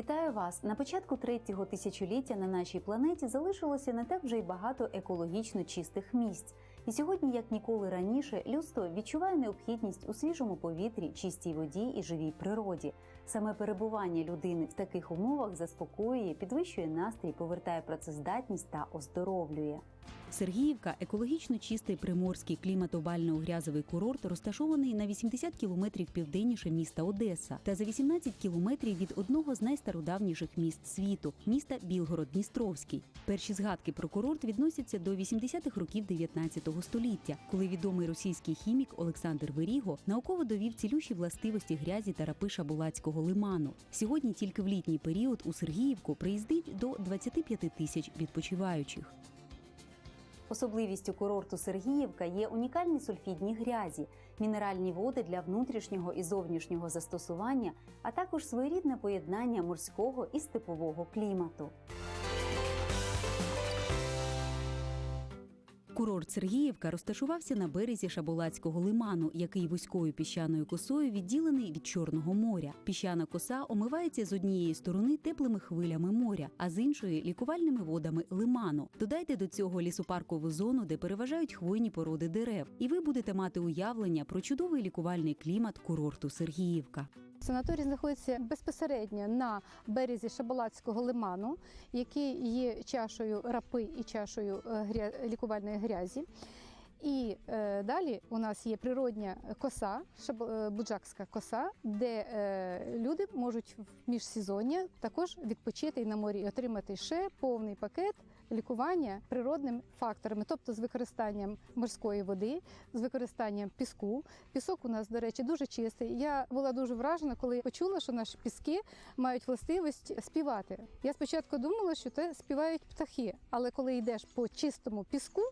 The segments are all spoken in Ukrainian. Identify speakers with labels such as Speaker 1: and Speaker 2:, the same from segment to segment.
Speaker 1: Вітаю вас! На початку третього тисячоліття на нашій планеті залишилося не так вже й багато екологічно чистих місць. І сьогодні, як ніколи раніше, людство відчуває необхідність у свіжому повітрі, чистій воді і живій природі. Саме перебування людини в таких умовах заспокоює, підвищує настрій, повертає працездатність та оздоровлює.
Speaker 2: Сергіївка екологічно чистий приморський клімато-бально-грязовий курорт, розташований на 80 кілометрів південніше міста Одеса та за 18 кілометрів від одного з найстародавніших міст світу міста Білгород-Дністровський. Перші згадки про курорт відносяться до 80-х років 19 століття, коли відомий російський хімік Олександр Веріго науково довів цілющі властивості грязі та рапиша Булацького лиману. Сьогодні тільки в літній період у Сергіївку приїздить до 25 тисяч відпочиваючих.
Speaker 1: Особливістю курорту Сергіївка є унікальні сульфідні грязі, мінеральні води для внутрішнього і зовнішнього застосування, а також своєрідне поєднання морського і степового клімату.
Speaker 2: Курорт Сергіївка розташувався на березі Шаболацького лиману, який вузькою піщаною косою відділений від Чорного моря. Піщана коса омивається з однієї сторони теплими хвилями моря, а з іншої лікувальними водами лиману. Додайте до цього лісопаркову зону, де переважають хвойні породи дерев, і ви будете мати уявлення про чудовий лікувальний клімат курорту Сергіївка.
Speaker 3: Санаторій знаходиться безпосередньо на березі Шабалацького лиману, який є чашою рапи і чашою е, лікувальної грязі. І е, далі у нас є природня коса, шаб- е, буджакська коса, де е, люди можуть в міжсезоння також відпочити і на морі і отримати ще повний пакет лікування природними факторами, тобто з використанням морської води, з використанням піску. Пісок у нас, до речі, дуже чистий. Я була дуже вражена, коли почула, що наші піски мають властивість співати. Я спочатку думала, що це співають птахи, але коли йдеш по чистому піску,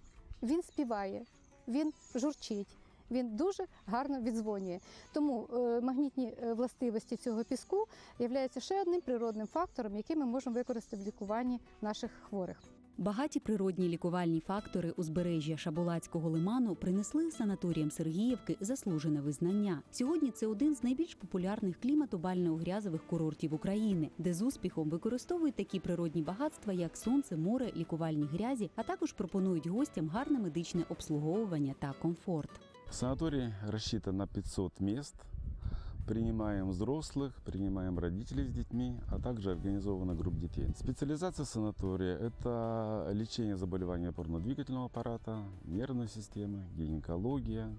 Speaker 3: він співає, він журчить. Він дуже гарно відзвонює. Тому е, магнітні е, властивості цього піску являються ще одним природним фактором, який ми можемо використати в лікуванні наших хворих.
Speaker 2: Багаті природні лікувальні фактори узбережжя Шаболацького лиману принесли санаторіям Сергіївки заслужене визнання. Сьогодні це один з найбільш популярних клімато-бально-грязових курортів України, де з успіхом використовують такі природні багатства, як сонце, море, лікувальні грязі, а також пропонують гостям гарне медичне обслуговування та комфорт.
Speaker 4: Санаторий рассчитан на 500 мест. Принимаем взрослых, принимаем родителей с детьми, а также организована групп детей. Специализация санатория – это лечение заболеваний опорно-двигательного аппарата, нервной системы, гинекология,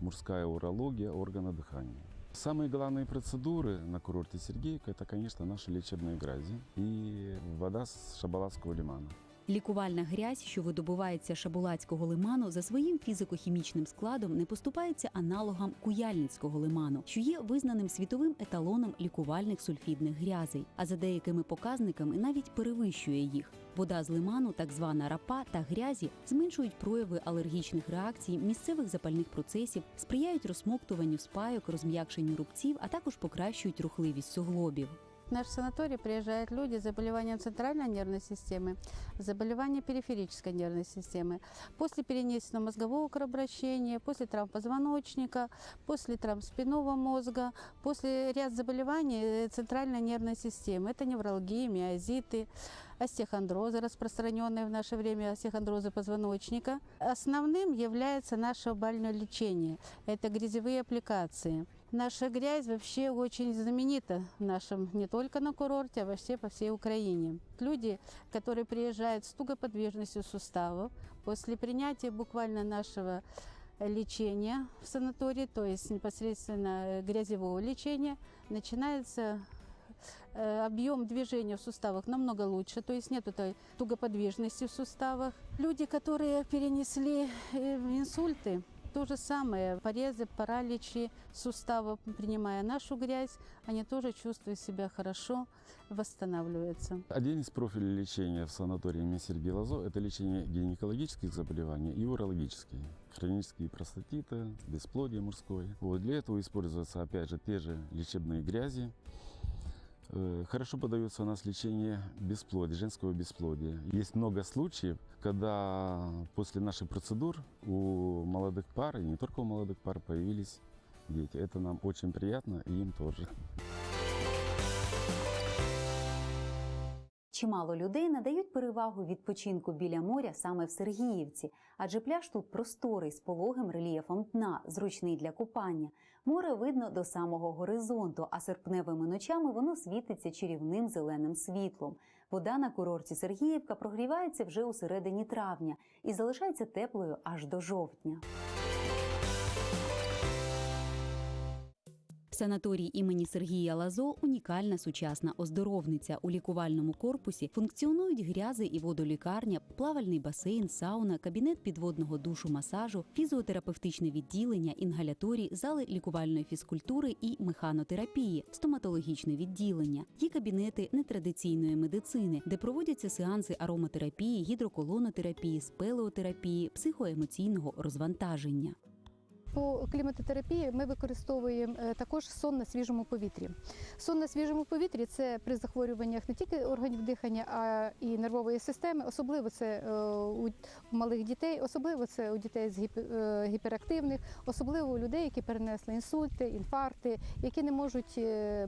Speaker 4: мужская урология, органы дыхания. Самые главные процедуры на курорте Сергеевка – это, конечно, наши лечебные грязи и вода с Шабалатского лимана.
Speaker 2: Лікувальна грязь, що видобувається Шабулацького лиману, за своїм фізико-хімічним складом не поступається аналогам Куяльницького лиману, що є визнаним світовим еталоном лікувальних сульфідних грязей, а за деякими показниками навіть перевищує їх. Вода з лиману, так звана рапа та грязі, зменшують прояви алергічних реакцій, місцевих запальних процесів, сприяють розсмоктуванню спайок, розм'якшенню рубців, а також покращують рухливість суглобів.
Speaker 5: В наш санаторий приезжают люди с заболеванием центральной нервной системы, заболеванием периферической нервной системы, после перенесенного мозгового кровообращения, после травм позвоночника, после травм спинного мозга, после ряд заболеваний э, центральной нервной системы. Это невралгии, миозиты, остеохондрозы, распространенные в наше время остеохондрозы позвоночника. Основным является наше больное лечение. Это грязевые аппликации. Наша грязь вообще очень знаменита в нашем, не только на курорте, а вообще по всей Украине. Люди, которые приезжают с тугоподвижностью суставов, после принятия буквально нашего лечения в санатории, то есть непосредственно грязевого лечения, начинается э, объем движения в суставах намного лучше, то есть нет этой тугоподвижности в суставах. Люди, которые перенесли э, инсульты, то же самое, порезы, параличи суставов, принимая нашу грязь, они тоже чувствуют себя хорошо, восстанавливаются.
Speaker 4: Один из профилей лечения в санатории имени Сергея Лазо – это лечение гинекологических заболеваний и урологические. Хронические простатиты, бесплодие мужское. Вот для этого используются, опять же, те же лечебные грязи. Э, Хорошо подается у нас лечение бесплодия, женского бесплодия. Есть много случаев, когда после наших процедур у молодых пар, и не только у молодых пар, появились дети. Это нам очень приятно, и им тоже.
Speaker 1: Чимало людей надають перевагу відпочинку біля моря саме в Сергіївці, адже пляж тут просторий з пологим рельєфом дна, зручний для купання. Море видно до самого горизонту, а серпневими ночами воно світиться чарівним зеленим світлом. Вода на курорті Сергіївка прогрівається вже у середині травня і залишається теплою аж до жовтня.
Speaker 2: Санаторій імені Сергія Лазо унікальна сучасна оздоровниця. У лікувальному корпусі функціонують грязи і водолікарня, плавальний басейн, сауна, кабінет підводного душу масажу, фізіотерапевтичне відділення, інгаляторій, зали лікувальної фізкультури і механотерапії, стоматологічне відділення. Є кабінети нетрадиційної медицини, де проводяться сеанси ароматерапії, гідроколонотерапії, спелеотерапії, психоемоційного розвантаження.
Speaker 3: По кліматотерапії ми використовуємо е, також сон на свіжому повітрі. Сон на свіжому повітрі це при захворюваннях не тільки органів дихання, а і нервової системи. Особливо це е, у малих дітей, особливо це у дітей з е, гіперактивних, особливо у людей, які перенесли інсульти, інфаркти, які не можуть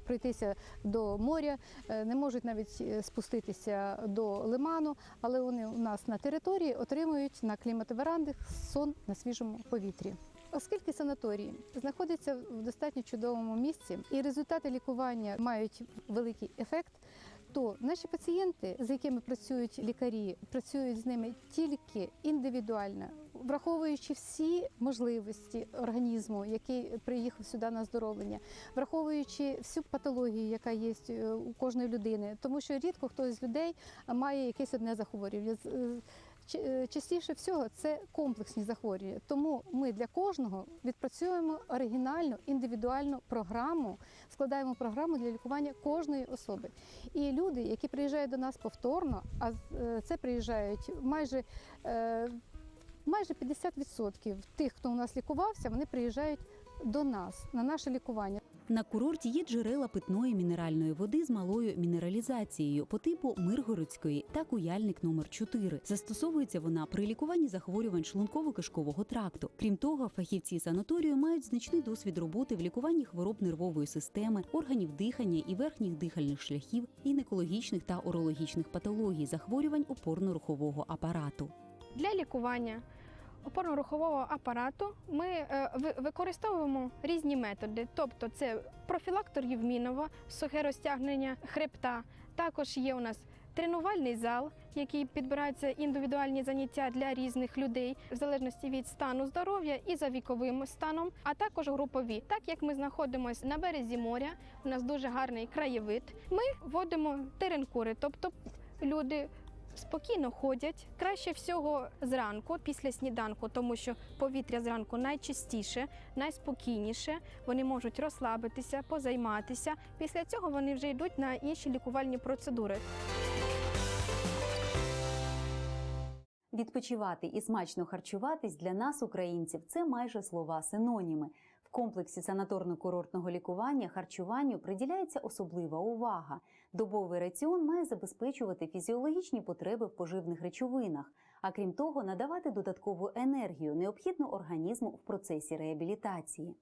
Speaker 3: пройтися до моря, не можуть навіть спуститися до лиману, але вони у нас на території отримують на кліматоверандах сон на свіжому повітрі. Оскільки санаторії знаходяться в достатньо чудовому місці і результати лікування мають великий ефект, то наші пацієнти, з якими працюють лікарі, працюють з ними тільки індивідуально, враховуючи всі можливості організму, який приїхав сюди на оздоровлення, враховуючи всю патологію, яка є у кожної людини, тому що рідко хтось з людей має якесь одне захворювання. Е, Частіше всього це комплексні захворювання. Тому ми для кожного відпрацюємо оригінальну індивідуальну програму, складаємо програму для лікування кожної особи. І люди, які приїжджають до нас повторно, а е, це приїжджають майже. е, Майже 50% тих, хто у нас лікувався, вони приїжджають до нас на наше лікування.
Speaker 2: На курорті є джерела питної мінеральної води з малою мінералізацією по типу Миргородської та куяльник номер 4 Застосовується вона при лікуванні захворювань шлунково-кишкового тракту. Крім того, фахівці санаторію мають значний досвід роботи в лікуванні хвороб нервової системи, органів дихання і верхніх дихальних шляхів, гінекологічних та урологічних патологій, захворювань опорно-рухового апарату.
Speaker 6: Для лікування опорно-рухового апарату ми е, ви- використовуємо різні методи, тобто це профілактор Євмінова, сухе розтягнення хребта. Також є у нас тренувальний зал, який підбирається індивідуальні заняття для різних людей в залежності від стану здоров'я і за віковим станом, а також групові. Так як ми знаходимося на березі моря, у нас дуже гарний краєвид. Ми вводимо теренкури, тобто люди спокійно ходять. Краще всього зранку, після сніданку, тому що повітря зранку найчистіше, найспокійніше. Вони можуть розслабитися, позайматися. Після цього вони вже йдуть на інші лікувальні процедури.
Speaker 1: Відпочивати і смачно харчуватись для нас, українців, це майже слова синоніми. В комплексі санаторно-курортного лікування харчуванню приділяється особлива увага. Добовий раціон має забезпечувати фізіологічні потреби в поживних речовинах, а крім того, надавати додаткову енергію, необхідну організму в процесі реабілітації.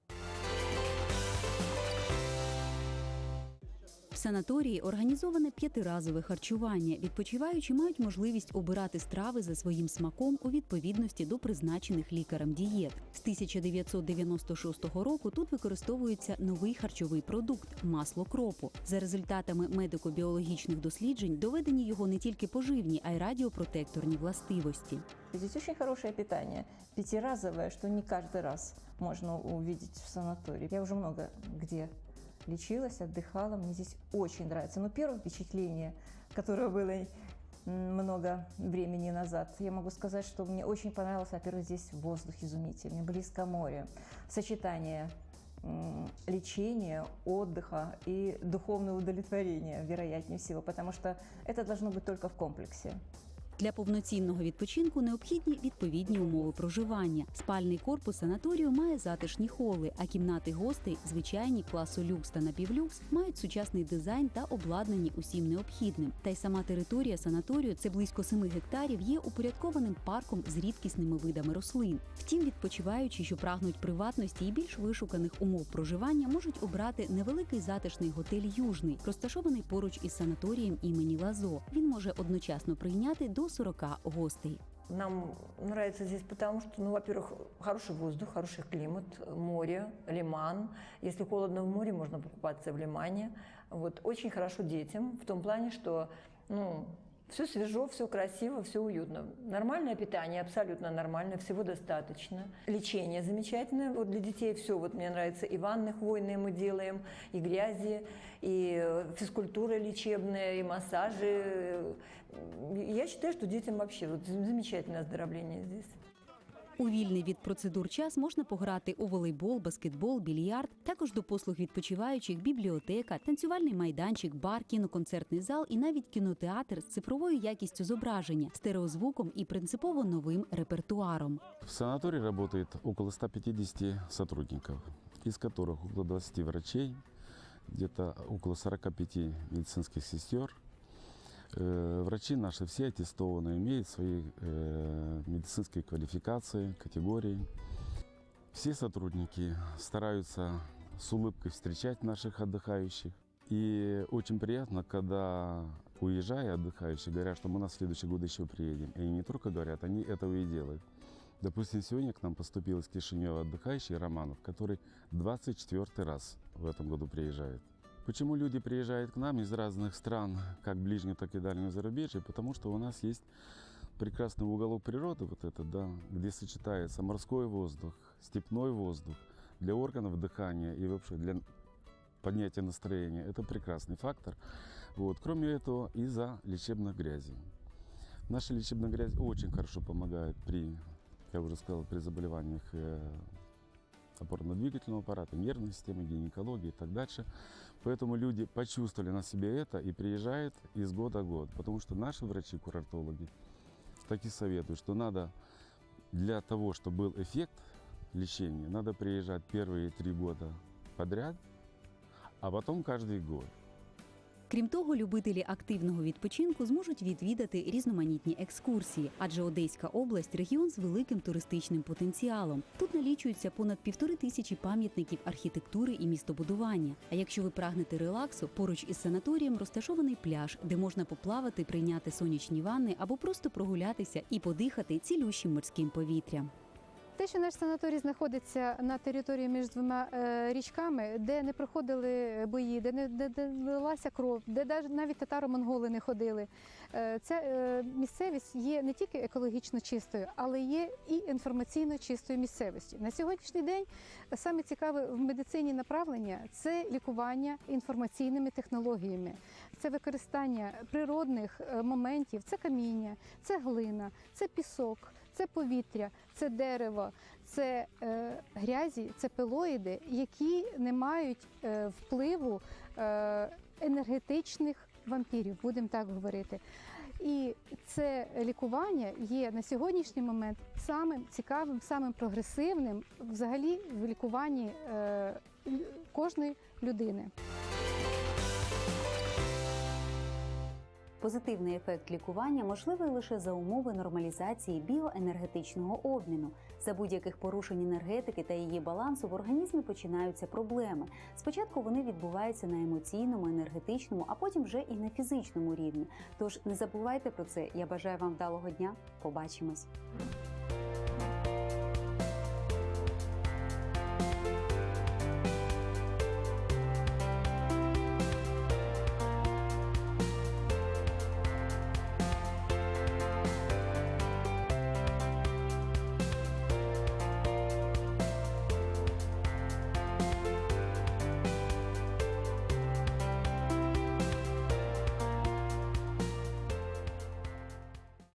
Speaker 2: Санаторії організоване п'ятиразове харчування. Відпочиваючі мають можливість обирати страви за своїм смаком у відповідності до призначених лікарем дієт. З 1996 року тут використовується новий харчовий продукт масло кропу. За результатами медико-біологічних досліджень доведені його не тільки поживні, а й радіопротекторні властивості.
Speaker 7: Здесь очень хорошее питание, пятиразовое, что не каждый раз можно увидеть в санатории. Я уже много где лечилась, отдыхала, мне здесь очень нравится. Но первое впечатление, которое было м, много времени назад, я могу сказать, что мне очень понравилось, во-первых, здесь воздух изумительный, близко море, сочетание м, лечения, отдыха и духовного удовлетворения, вероятнее всего, потому что это должно быть только в комплексе.
Speaker 2: Для повноцінного відпочинку необхідні відповідні умови проживання. Спальний корпус санаторію має затишні холи, а кімнати гостей, звичайні класу люкс та напівлюкс, мають сучасний дизайн та обладнані усім необхідним. Та й сама територія санаторію це близько 7 гектарів, є упорядкованим парком з рідкісними видами рослин. Втім, відпочиваючі, що прагнуть приватності і більш вишуканих умов проживання, можуть обрати невеликий затишний готель Южний, розташований поруч із санаторієм імені Лазо. Він може одночасно прийняти до 40 гостей.
Speaker 8: Нам нравится здесь потому, что, ну, во-первых, хороший воздух, хороший климат, море, лиман. Если холодно в море, можно покупаться в лимане. Вот. Очень хорошо детям в том плане, что ну, все свежо, все красиво, все уютно. Нормальное питание, абсолютно нормально, всего достаточно. Лечение замечательное. Вот для детей все. Вот мне нравится и ванны хвойные мы делаем, и грязи, и э, физкультура лечебная, и массажи. Я считаю, что детям вообще вот замечательное оздоровление здесь.
Speaker 2: У вільний від процедур час можна пограти у волейбол, баскетбол, більярд. Також до послуг відпочиваючих бібліотека, танцювальний майданчик, бар, кіноконцертний зал і навіть кінотеатр з цифровою якістю зображення, стереозвуком і принципово новим репертуаром.
Speaker 4: В санатории работает около 150 сотрудников, из которых около 20 врачей, где-то около 45 медицинских сестер. Э, Врачи наши все аттестованы, имеют свои э, медицинские квалификации, категории. Все сотрудники стараются с улыбкой встречать наших отдыхающих. И очень приятно, когда уезжая отдыхающие говорят, что мы на следующий год еще приедем. И они не только говорят, они этого и делают. Допустим, сегодня к нам поступил из Кишинева отдыхающий Романов, который 24 раз в этом году приезжает. Почему люди приезжают к нам из разных стран, как ближнего, так и дальнего зарубежья? Потому что у нас есть прекрасный уголок природы, вот этот, да, где сочетается морской воздух, степной воздух для органов дыхания и вообще для поднятия настроения. Это прекрасный фактор. Вот. Кроме этого, из-за лечебных грязей. Наша лечебная грязь очень хорошо помогает при, я уже сказал, при заболеваниях э, опорно-двигательного аппарата, нервной системы, гинекологии и так дальше. Поэтому люди почувствовали на себе это и приезжают из года в год. Потому что наши врачи-курортологи так и советуют, что надо для того, чтобы был эффект лечения, надо приезжать первые три года подряд, а потом каждый год.
Speaker 2: Крім того, любителі активного відпочинку зможуть відвідати різноманітні екскурсії, адже Одеська область регіон з великим туристичним потенціалом. Тут налічується понад півтори тисячі пам'ятників архітектури і містобудування. А якщо ви прагнете релаксу, поруч із санаторієм розташований пляж, де можна поплавати, прийняти сонячні ванни або просто прогулятися і подихати цілющим морським повітрям.
Speaker 3: Що наш санаторій знаходиться на території між двома е, річками, де не проходили бої, де не де, де лилася кров, де навіть татаро-монголи не ходили. Е, ця е, місцевість є не тільки екологічно чистою, але є і інформаційно чистою місцевістю. На сьогоднішній день саме цікаве в медицині направлення це лікування інформаційними технологіями, це використання природних е, моментів, це каміння, це глина, це пісок, це повітря, це дерево, це е, грязі, це пилоїди, які не мають е, впливу е, енергетичних вампірів, будемо так говорити. І це лікування є на сьогоднішній момент самим цікавим, самим прогресивним взагалі в лікуванні е, кожної людини.
Speaker 1: Позитивний ефект лікування можливий лише за умови нормалізації біоенергетичного обміну. За будь-яких порушень енергетики та її балансу в організмі починаються проблеми. Спочатку вони відбуваються на емоційному, енергетичному, а потім вже і на фізичному рівні. Тож не забувайте про це. Я бажаю вам вдалого дня. Побачимось.